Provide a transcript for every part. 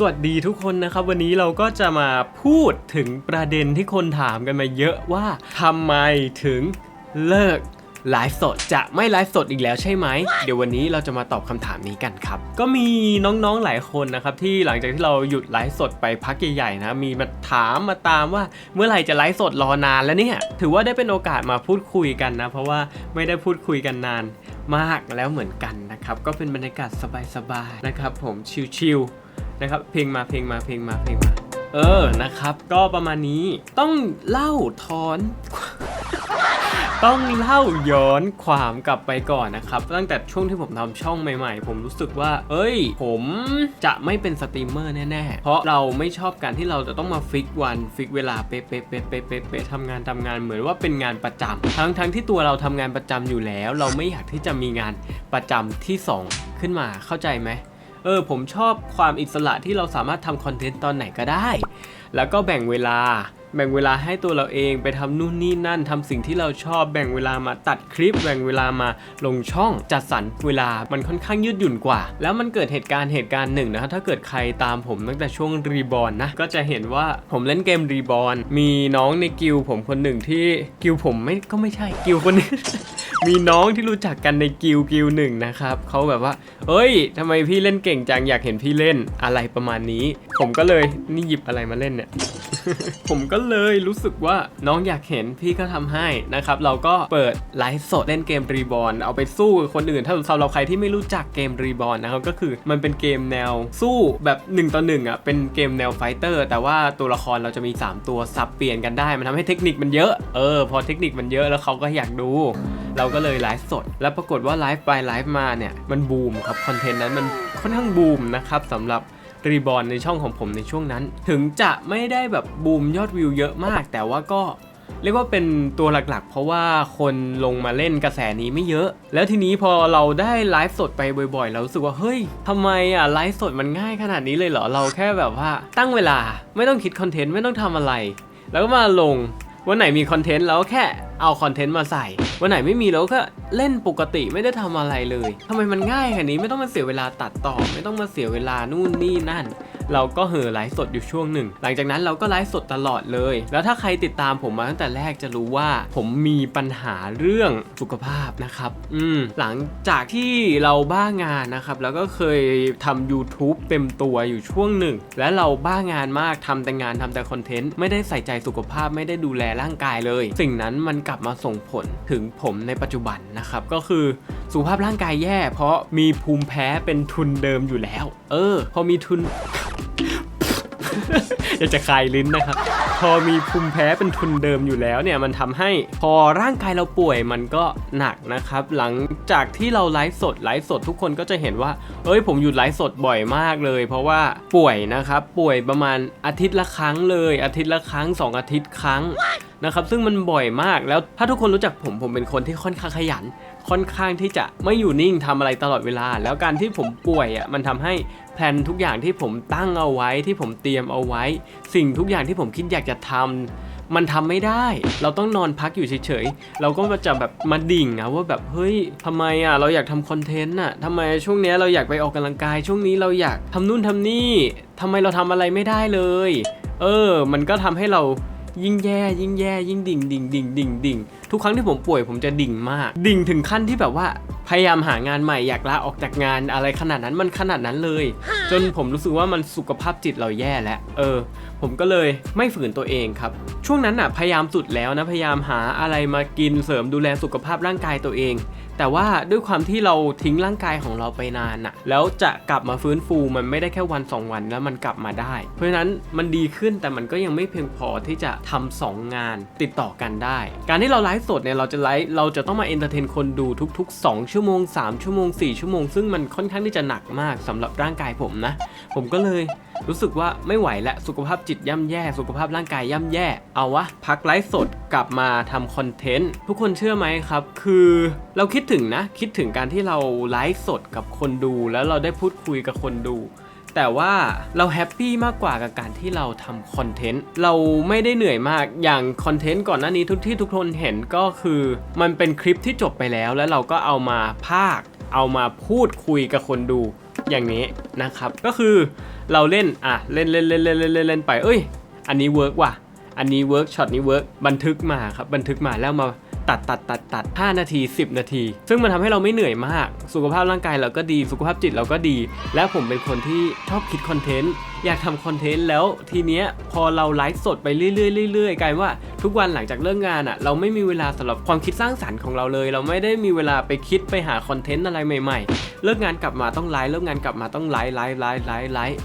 สวัสดีทุกคนนะครับ วันนี้เราก็จะมาพูดถึงประเด็นที่คนถามกันมาเยอะว่าทำไมถึงเลิกไลฟ์สดจะไม่ไลฟ์สดอีกแล้วใช่ไหม เดี๋ยววันนี้เราจะมาตอบคำถามนี้กันครับ ก็มีน้องๆหลายคนนะครับ ที่หลังจากที่เราหยุดไลฟ์สดไปพักใหญ่ๆนะมีมาถามมาตามว่าเมื่อไหร่จะไลฟ์สดรอนานแล้วเนี่ย ถือว่าได้เป็นโอกาสมาพูดคุยกันนะ เพราะว่าไม่ได้พูดคุยกันนานมากแล้วเหมือนกันนะครับ ก็เป็นบรรยากาศสบายๆนะครับ ผมชิลๆ นะครับเพลงมาเพลงมาเพลงมาเพลงมา เออนะครับ ก็ประมาณนี้ต้องเล่าทอนต้องเล่าย้อนความกลับไปก่อนนะครับ ตั้งแต่ช่วงที่ผมทำช่องใหม่ ๆ ผมรู้สึกว่า เอ้ย ผมจะไม่เป็นสตรีมเมอร์แน่ๆ เพราะเราไม่ชอบการที่เราจะต้องมาฟิกวันฟิกเวลาเป๊ะๆเป๊ะๆเป๊ะๆเป๊ะทำงานทำงานเหมือนว่าเป็นงานประจำทั้งทั้งที่ตัวเราทำงานประจำอยู่แล้ว เราไม่อยากที่จะมีงานประจำที่สองขึ้นมาเข้าใจไหม เออผมชอบความอิสระที่เราสามารถทำคอนเทนต์ตอนไหนก็ได้ แล้วก็แบ่งเวลา แบ่งเวลาให้ตัวเราเองไปทำนู่นนี่นั่นทำสิ่งที่เราชอบแบ่งเวลามาตัดคลิป แบ่งเวลามาลงช่องจัดสรรเวลามันค่อนข้างยืดหยุ่นกว่า แล้วมันเกิดเหตุการณ์เหตุการณ์หนึ่งนะครับถ้าเกิดใครตามผมตั้งแต่ช่วงรีบอลนะก็จะเห็นว่าผมเล่นเกมรีบอลมีน้องในกิลผมคนหนึ่งที่กิลผมไม่ก็ไม่ใช่กิลคนนี้มีน้องที่รู้จักกันในกิลกิลหนึ่งนะครับเขาแบบว่า เอ้ยทำไมพี่เล่นเก่งจังอยากเห็นพี่เล่นอะไรประมาณนี้ ผมก็เลยนี่หยิบอะไรมาเล่นเนี่ย ผมก็เลยรู้สึกว่าน้องอยากเห็นพี่ก็ทำให้นะครับ เราก็เปิดไลฟ์สดเล่นเกมรีบอลเอาไปสู้กับคนอื่น ถ้าสำหรับใครที่ไม่รู้จักเกมรีบอลนะครับก็คือมันเป็นเกมแนวสู้แบบ1ต่อ1อะเป็นเกมแนวไฟเตอร์แต่ว่าตัวละครเราจะมี 3 ตัวสับเปลี่ยนกันได้ มันทำให้เทคนิคมันเยอะเออพอเทคนิคมันเยอะแล้วเขาก็อยากดู เราก็เลยไลฟ์สด แล้วปรากฏว่าไลฟ์ไปไลฟ์มาเนี่ยมันบูมครับคอนเทนต์นั้นมันค่อนข้างบูมนะครับสำหรับ รีบอลในช่องของผมในช่วงนั้น ถึงจะไม่ได้แบบบูมยอดวิวเยอะมาก แต่ว่าก็เรียกว่าเป็นตัวหลักๆ เพราะว่าคนลงมาเล่นกระแสนี้ไม่เยอะ แล้วทีนี้พอเราได้ไลฟ์สดไปบ่อยๆ เรารู้สึกว่าเฮ้ยทำไมอะไลฟ์สดมันง่ายขนาดนี้เลยเหรอ เราแค่แบบว่าตั้งเวลาไม่ต้องคิดคอนเทนต์ไม่ต้องทำอะไร แล้วก็มาลงวันไหนมีคอนเทนต์เราก็แค่ เอาคอนเทนต์มาใส่วันไหนไม่มีเราก็เล่นปกติไม่ได้ทำอะไรเลยทำไมมันง่ายแค่นี้ไม่ต้องมาเสียเวลาตัดต่อ ไม่ต้องมาเสียเวลานู่นนี่นั่น เราก็เห่อไลฟ์สดอยู่ช่วงหนึ่ง หลังจากนั้นเราก็ไลฟ์สดตลอดเลย แล้วถ้าใครติดตามผมมาตั้งแต่แรกจะรู้ว่าผมมีปัญหาเรื่องสุขภาพนะครับ อืมหลังจากที่เราบ้างานนะครับ แล้วก็เคยทำ YouTube เต็มตัวอยู่ช่วงหนึ่ง และเราบ้างานมากทำแต่งานทำแต่คอนเทนต์ไม่ได้ใส่ใจสุขภาพไม่ได้ดูแลร่างกายเลย สิ่งนั้นมันกลับมาส่งผลถึงผมในปัจจุบันนะครับ ก็คือสุขภาพร่างกายแย่ เพราะมีภูมิแพ้เป็นทุนเดิมอยู่แล้ว เออ พอมีทุนอยากจะคลายลิ้นนะครับ พอมีภูมิแพ้เป็นทุนเดิมอยู่แล้วเนี่ยมันทำให้พอร่างกายเราป่วยมันก็หนักนะครับ หลังจากที่เราไลฟ์สดไลฟ์สดทุกคนก็จะเห็นว่า เอ้ยผมหยุดไลฟ์สดบ่อยมากเลย เพราะว่าป่วยนะครับ ป่วยประมาณอาทิตย์ละครั้งเลย อาทิตย์ละครั้งสองอาทิตย์ครั้ง นะครับซึ่งมันบ่อยมากแล้วถ้าทุกคนรู้จักผมผมเป็นคนที่ค่อนข้างขยัน ค่อนข้างที่จะไม่อยู่นิ่งทำอะไรตลอดเวลา แล้วการที่ผมป่วยอะมันทำให้แพลนทุกอย่างที่ผมตั้งเอาไว้ที่ผมเตรียมเอาไว้ สิ่งทุกอย่างที่ผมคิดอยากจะทำมันทำไม่ได้ เราต้องนอนพักอยู่เฉยๆ เราก็จะแบบมาดิ่งอะว่าแบบเฮ้ยทำไมอะเราอยากทำคอนเทนต์อะทำไมช่วงนี้เราอยากไปออกกำลังกาย ช่วงนี้เราอยากทำนู่นทำนี่ทำไมเราทำอะไรไม่ได้เลย เออ มันก็ทำให้เรา ยิ่งแย่ยิ่งแย่ยิ่งดิ่งดิ่งดิ่งดิ่งดิ่งทุกครั้งที่ผมป่วยผมจะดิ่งมาก ดิ่งถึงขั้นที่แบบว่าพยายามหางานใหม่อยากลาออกจากงานอะไรขนาดนั้นมันขนาดนั้นเลย จนผมรู้สึกว่ามันสุขภาพจิตเราแย่แล้วเออ ผมก็เลยไม่ฝืนตัวเองครับ ช่วงนั้นอะพยายามสุดแล้วนะพยายามหาอะไรมากินเสริมดูแลสุขภาพร่างกายตัวเอง แต่ว่าด้วยความที่เราทิ้งร่างกายของเราไปนานอะแล้วจะกลับมาฟื้นฟูมันไม่ได้แค่วัน 2 วันแล้วมันกลับมาได้ เพราะฉะนั้นมันดีขึ้นแต่มันก็ยังไม่เพียงพอที่จะทำสองงานติดต่อกันได้ การที่เราไลฟ์สดเนี่ยเราจะไลฟ์เราจะต้องมาเอนเตอร์เทนคนดูทุก ๆ 2 ชั่วโมง 3 ชั่วโมง 4 ชั่วโมง ซึ่งมันค่อนข้างที่จะหนักมากสำหรับร่างกายผมนะ ผมก็เลย รู้สึกว่าไม่ไหวและสุขภาพจิตย่ำแย่ สุขภาพร่างกายย่ำแย่ เอาวะ พักไลฟ์สดกลับมาทำคอนเทนต์ ทุกคนเชื่อไหมครับ คือเราคิดถึงนะ คิดถึงการที่เราไลฟ์สดกับคนดู แล้วเราได้พูดคุยกับคนดูแต่ว่าเราแฮปปี้มากกว่ากับการที่เราทำคอนเทนต์เราไม่ได้เหนื่อยมากอย่างคอนเทนต์ก่อนหน้านี้ทุกที่ทุกคนเห็นก็คือ มันเป็นคลิปที่จบไปแล้วแล้วเราก็เอามาพากเอามาพูดคุยกับคนดู อย่างนี้นะครับก็คือเราเล่นอะเล่นเล่นเล่นเล่นเล่นเล่นเล่นไปเอ้ย อันนี้เวิร์กว่ะอันนี้เวิร์กช็อตนี้เวิร์กบันทึกมาครับบันทึกมาแล้วมา ตัดตัดตัดตัด5นาที 10 นาที ซึ่งมันทำให้เราไม่เหนื่อยมาก สุขภาพร่างกายเราก็ดี สุขภาพจิตเราก็ดี และผมเป็นคนที่ชอบคิดคอนเทนต์ อยากทำคอนเทนต์แล้วทีเนี้ยพอเราไลฟ์สดไปเรื่อยๆเรื่อยๆกลายว่าทุกวันหลังจากเลิกงานอะเราไม่มีเวลาสำหรับความคิดสร้างสรรค์ของเราเลย เราไม่ได้มีเวลาไปคิดไปหาคอนเทนต์อะไรใหม่ๆ เลิกงานกลับมาต้องไลฟ์เลิกงานกลับมาต้องไลฟ์ไลฟ์ไลฟ์ไลฟ์ไลฟ์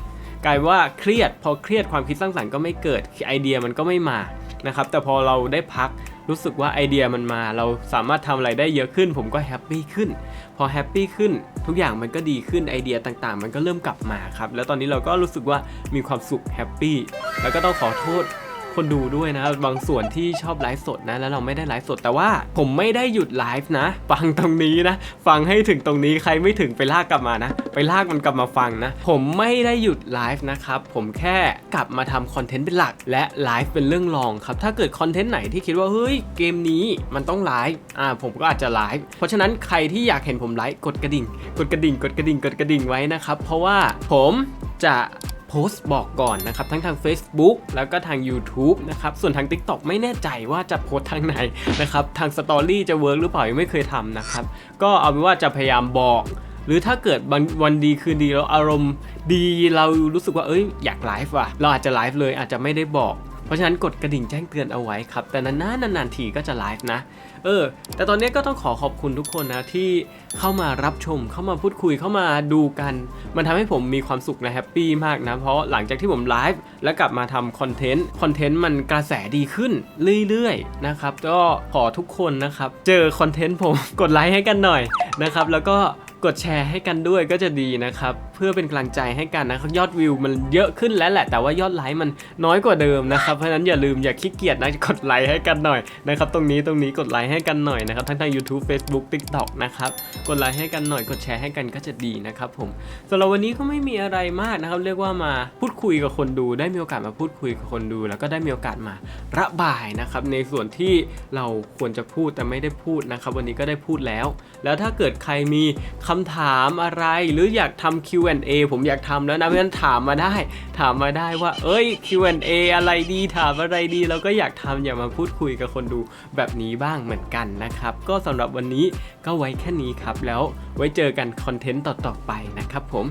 กลายว่าเครียดพอเครียดความคิดสร้างสรรค์ก็ไม่เกิดไอเดียมันก็ไม่มานะครับแต่พอเราได้พัก รู้สึกว่าไอเดียมันมา เราสามารถทำอะไรได้เยอะขึ้น ผมก็แฮปปี้ขึ้น พอแฮปปี้ขึ้น ทุกอย่างมันก็ดีขึ้นไอเดียต่างๆ มันก็เริ่มกลับมาครับ แล้วตอนนี้เราก็รู้สึกว่ามีความสุขแฮปปี้แล้วก็ต้องขอโทษ คนดูด้วยนะ บางส่วนที่ชอบไลฟ์สดนะ แล้วเราไม่ได้ไลฟ์สดแต่ว่าผมไม่ได้หยุดไลฟ์นะ ฟังตรงนี้นะ ฟังให้ถึงตรงนี้ใครไม่ถึงไปลากกลับมานะ ไปลากมันกลับมาฟังนะ ผมไม่ได้หยุดไลฟ์นะครับ ผมแค่กลับมาทำคอนเทนต์เป็นหลัก และไลฟ์เป็นเรื่องรองครับ ถ้าเกิดคอนเทนต์ไหนที่คิดว่าเฮ้ยเกมนี้มันต้องไลฟ์อ่าผมก็อาจจะไลฟ์เพราะฉะนั้นใครที่อยากเห็นผมไลฟ์กดกระดิ่ง กดกระดิ่ง กดกระดิ่งกดกระดิ่งไว้นะครับเพราะว่าผมจะ พสต์บอกก่อนนะครับ ทั้งทาง Facebook แล้วก็ทาง YouTube นะครับ ส่วนทาง TikTok ไม่แน่ใจว่าจะโพสต์ทางไหนนะครับ ทางสตอรี่จะเวิร์กหรือเปล่ายังไม่เคยทำนะครับ ก็เอาเป็นว่าจะพยายามบอก หรือถ้าเกิดวันดีคืนดีเราอารมณ์ดีเรารู้สึกว่าเอ้ยอยากไลฟ์ว่ะ เราอาจจะไลฟ์เลยอาจจะไม่ได้บอก เพราะฉะนั้นกดกระดิ่งแจ้งเตือนเอาไว้ครับ แต่นานๆนานๆทีก็จะไลฟ์นะ เออ แต่ตอนนี้ก็ต้องขอขอบคุณทุกคนนะที่เข้ามารับชม เข้ามาพูดคุย เข้ามาดูกัน มันทำให้ผมมีความสุขนะแฮปปี้มากนะ เพราะหลังจากที่ผมไลฟ์แล้วกลับมาทำคอนเทนต์ คอนเทนต์มันกระแสดีขึ้นเรื่อยๆนะครับ ก็ขอทุกคนนะครับ เจอคอนเทนต์ผมกดไลค์ให้กันหน่อยนะครับ แล้วก็กดแชร์ให้กันด้วยก็จะดีนะครับเพื่อเป็นกำลังใจให้กันนะครับยอดวิวมันเยอะขึ้นแล้วแหละ แต่ว่ายอดไลค์มันน้อยกว่าเดิมนะครับเพราะฉะนั้นอย่าลืมอย่าขี้เกียจนะกดไลค์ให้กันหน่อยนะครับตรงนี้ตรงนี้กดไลค์ให้กันหน่อยนะครับทั้งทาง YouTube Facebook TikTok นะครับกดไลค์ให้กันหน่อยกดแชร์ให้กันก็จะดีนะครับผมสำหรับวันนี้ก็ไม่มีอะไรมากนะครับเรียกว่ามาพูดคุยกับคนดู ได้มีโอกาสมาพูดคุยกับคนดู แล้วก็ได้มีโอกาสมาระบายนะครับในส่วนที่เราควรจะพูดแต่ไม่ได้พูดนะครับวันนี้ก็ได้พูดแล้ว แล้วถ้าเกิดใครมีคำถามอะไรหรืออยากทำ Q&A ผมอยากทำแล้วนะเพราะฉะนั้นถามมาได้ ถามมาได้ว่า เอ้ย Q&A อะไรดีถามอะไรดีเราก็อยากทำอยากมาพูดคุยกับคนดูแบบนี้บ้างเหมือนกันนะครับ ก็สำหรับวันนี้ก็ไว้แค่นี้ครับ แล้วไว้เจอกันคอนเทนต์ต่อๆไปนะครับผม